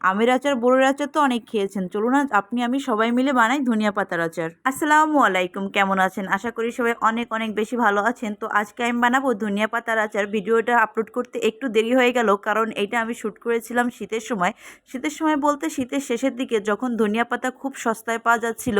আমের আচার বড়ের আচার তো অনেক খেয়েছেন। চলুন আজ আপনি, আমি সবাই মিলে বানাই ধনিয়া পাতার আচার। আসসালামু আলাইকুম, কেমন আছেন? আশা করি সবাই অনেক অনেক বেশি ভালো আছেন। তো আজকে আমি বানাবো ধনিয়া পাতার আচার। ভিডিওটা আপলোড করতে একটু দেরি হয়ে গেল, কারণ এটা আমি শ্যুট করেছিলাম শীতের সময়। শীতের সময় বলতে শীতের শেষের দিকে যখন ধনিয়া পাতা খুব সস্তায় পাওয়া যাচ্ছিল,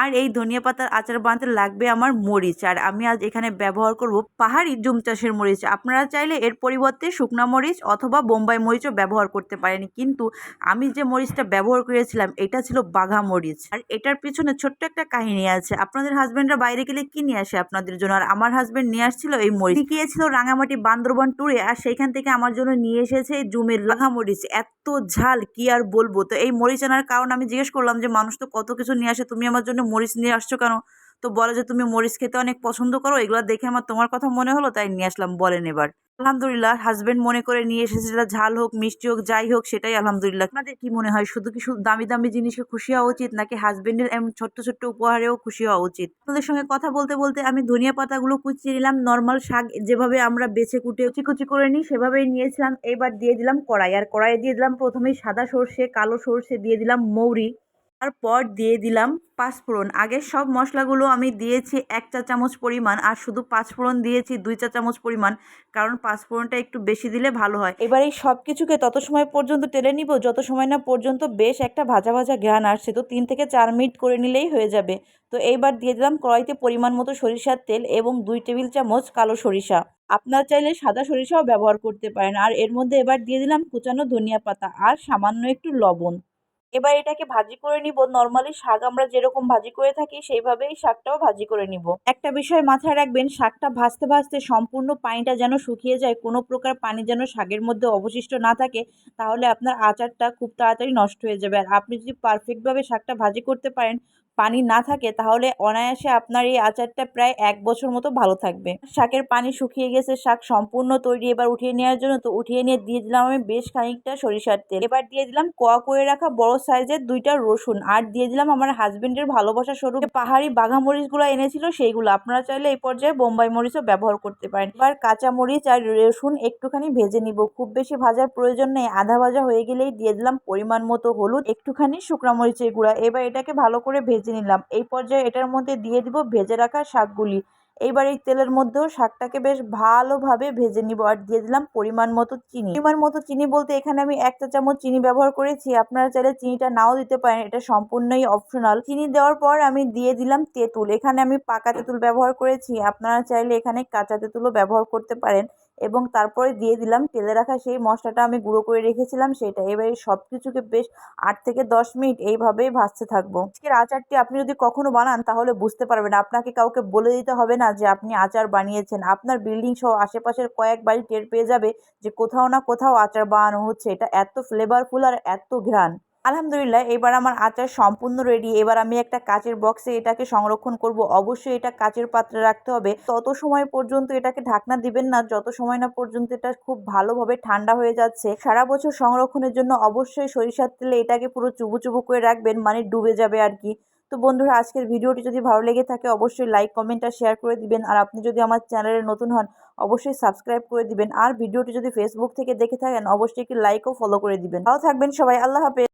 আর এই ধনিয়া পাতার আচার বানাতে লাগবে আমার মরিচ। আর আমি আজ এখানে ব্যবহার করব পাহাড়ি জুম চাষের মরিচ। আপনারা চাইলে এর পরিবর্তে শুকনা মরিচ অথবা বোম্বাই মরিচও ব্যবহার করতে পারেন। কিন্তু আমি যে মরিচটা ব্যবহার করেছিলাম, এটা ছিল বাঘা মরিচ। আর এটার পিছনে ছোট্ট একটা কাহিনী আছে। আপনাদের হাজবেন্ডরা বাইরে গেলে কি নিয়ে আসে আপনাদের জন্য? আর আমার হাজবেন্ড নিয়ে আসছিল এই মরিচ। গিয়েছিল রাঙামাটি বান্দরবান ট্যুরে আর সেইখান থেকে আমার জন্য নিয়ে এসেছে জুমের বাঘা মরিচ। এত ঝাল, কি আর বলব? তো এই মরিচ আনার কারণ আমি জিজ্ঞেস করলাম যে, মানুষ তো কত কিছু নিয়ে আসে? তুমি আমার জন্য মরিচ নিয়ে আসছো কেন? তো বলে যে, তুমি মরিচ খেতে অনেক পছন্দ করো, এগুলো দেখে আমার তোমার কথা মনে হলো, তাই নিয়ে আসলাম। বলেন এবার। আলহামদুলিল্লাহ হাজবেন্ড মনে করে নিয়ে এসেছে ঝাল হোক, মিষ্টি হোক, যাই হোক, সেটাই আলহামদুলিল্লাহ। আপনাদের কি মনে হয়? শুধু কি শুধু দামি দামি জিনিসে খুশি হওয়া উচিত, নাকি হাজবেন্ডের এমন ছোট্ট ছোট্ট উপহারেও খুশি হওয়া উচিত? আপনাদের সঙ্গে কথা বলতে বলতে আমি ধনিয়া পাতাগুলো কুচিয়ে নিলাম নর্মাল শাক যেভাবে আমরা বেছে কুটে, কুচি কুচি করে নিই, সেভাবেই নিয়েছিলাম। এবার দিয়ে দিলাম কড়াই, আর কড়াইয়ে দিয়ে দিলাম প্রথমেই সাদা সর্ষে, কালো সর্ষে, দিয়ে দিলাম মৌরি। তারপর দিয়ে দিলাম পাঁচফোড়ন আগের সব মশলাগুলো আমি দিয়েছি এক চা চামচ পরিমাণ আর শুধু পাঁচফোড়ন দিয়েছি দুই চা চামচ পরিমাণ, কারণ পাঁচফোড়নটা একটু বেশি দিলে ভালো হয়। এবার এই সব কিছুকে তত সময় পর্যন্ত টেলে নিব, যত সময় না পর্যন্ত বেশ একটা ভাজা ভাজা ঘ্রাণ আসছে তো তিন থেকে চার মিনিট করে নিলেই হয়ে যাবে। তো এইবার দিয়ে দিলাম কড়াইতে পরিমাণ মতো সরিষার তেল এবং দুই টেবিল চামচ কালো সরিষা। আপনার চাইলে সাদা সরিষাও ব্যবহার করতে পারেন। আর এর মধ্যে এবার দিয়ে দিলাম কুচানো ধনিয়া পাতা আর সামান্য একটু লবণ। এবার এটাকে ভাজি করে নিব। নর্মালি শাক আমরা যেরকম ভাজি করে থাকি, সেইভাবেই শাকটাও ভাজি করে নিব। একটা বিষয় মাথায় রাখবেন, শাকটা ভাজতে ভাজতে সম্পূর্ণ পানিটা যেন শুকিয়ে যায়, কোনো প্রকার পানি যেন শাকের মধ্যে অবশিষ্ট না থাকে, তাহলে আপনার আচারটা খুব তাড়াতাড়ি নষ্ট হয়ে যাবে। আর আপনি যদি পারফেক্টভাবে শাকটা ভাজি করতে পারেন পানি না থাকে, তাহলে অনায়াসে আপনার এই আচারটা প্রায় এক বছর মতো ভালো থাকবে। শাকের পানি শুকিয়ে গেছে, শাক সম্পূর্ণ তৈরি এবার উঠিয়ে নেওয়ার জন্য, তো উঠিয়ে নিয়ে দিয়ে দিলাম আমি বেশ খানিকটা সরিষার তেল। এবার দিয়ে দিলাম কোয়া করে রাখা বড় সাইজের দুইটা রসুন, আর দিয়ে দিলাম আমার হাজবেন্ডের ভালোবাসা স্বরূপ পাহাড়ি বাঘা মরিচগুলো এনেছিল সেইগুলো। আপনারা চাইলে এই পর্যায়ে বোম্বাই মরিচও ব্যবহার করতে পারেন। এবার কাঁচা মরিচ আর রসুন একটুখানি ভেজে নিব। খুব বেশি ভাজার প্রয়োজন নেই, আধা ভাজা হয়ে গেলেই দিয়ে দিলাম পরিমাণ মতো হলুদ, একটুখানি শুকনা মরিচের গুঁড়া। এবার এটাকে ভালো করে ভেজে নিলাম। এই পর্যায়ে এটার মধ্যে দিয়ে দিব ভেজে রাখা শাকগুলি। এইবার এই তেলের মধ্যেও শাকটাকে বেশ ভালোভাবে ভেজে নিব আর দিয়ে দিলাম পরিমাণ মতো চিনি। পরিমাণ মতো চিনি বলতে এখানে আমি একটা চামচ চিনি ব্যবহার করেছি। আপনারা চাইলে চিনিটা নাও দিতে পারেন, এটা সম্পূর্ণই অপশনাল চিনি দেওয়ার পর আমি দিয়ে দিলাম তেঁতুল। এখানে আমি পাকা তেঁতুল ব্যবহার করেছি। আপনারা চাইলে এখানে কাঁচা তেঁতুলও ব্যবহার করতে পারেন। এবং তারপরে দিয়ে দিলাম, তেলে রাখা সেই মশলাটা আমি গুঁড়ো করে রেখেছিলাম সেটা। এবারে সব কিছুকে বেশ আট থেকে দশ মিনিট এইভাবেই ভাজতে থাকব। আজকের আচারটি আপনি যদি কখনো বানান, তাহলে বুঝতে পারবেন আপনাকে কাউকে বলে দিতে হবে না যে আপনি আচার বানিয়েছেন। আপনার বিল্ডিং সহ আশেপাশের কয়েক বাড়ি টের পেয়ে যাবে যে কোথাও না কোথাও আচার বানানো হচ্ছে। এটা এত ফ্লেভারফুল আর এত ঘ্রাণ। আলহামদুলিল্লাহ, এবার আমার আচার সম্পূর্ণ রেডি এবার আমি একটা কাচের বক্সে এটাকে সংরক্ষণ করব। অবশ্যই এটা কাচের পাত্রে রাখতে হবে। তত সময় পর্যন্ত এটাকে ঢাকনা দিবেন না, যত সময় না পর্যন্ত এটা খুব ভালোভাবে ঠান্ডা হয়ে যাচ্ছে। সারা বছর সংরক্ষণের জন্য অবশ্যই সরিষার তেলে এটাকে পুরো চুবু চুবু করে রাখবেন মানে ডুবে যাবে আর কি। তো বন্ধুরা, আজকের ভিডিওটি যদি ভালো লেগে থাকে, অবশ্যই লাইক কমেন্ট আর শেয়ার করে দিবেন। আর আপনি যদি আমার চ্যানেলে নতুন হন, অবশ্যই সাবস্ক্রাইব করে দিবেন। আর ভিডিওটি যদি ফেসবুক থেকে দেখে থাকেন, অবশ্যই একটি লাইক ও ফলো করে দিবেন। ভালো থাকবেন সবাই, আল্লাহ হাফেজ।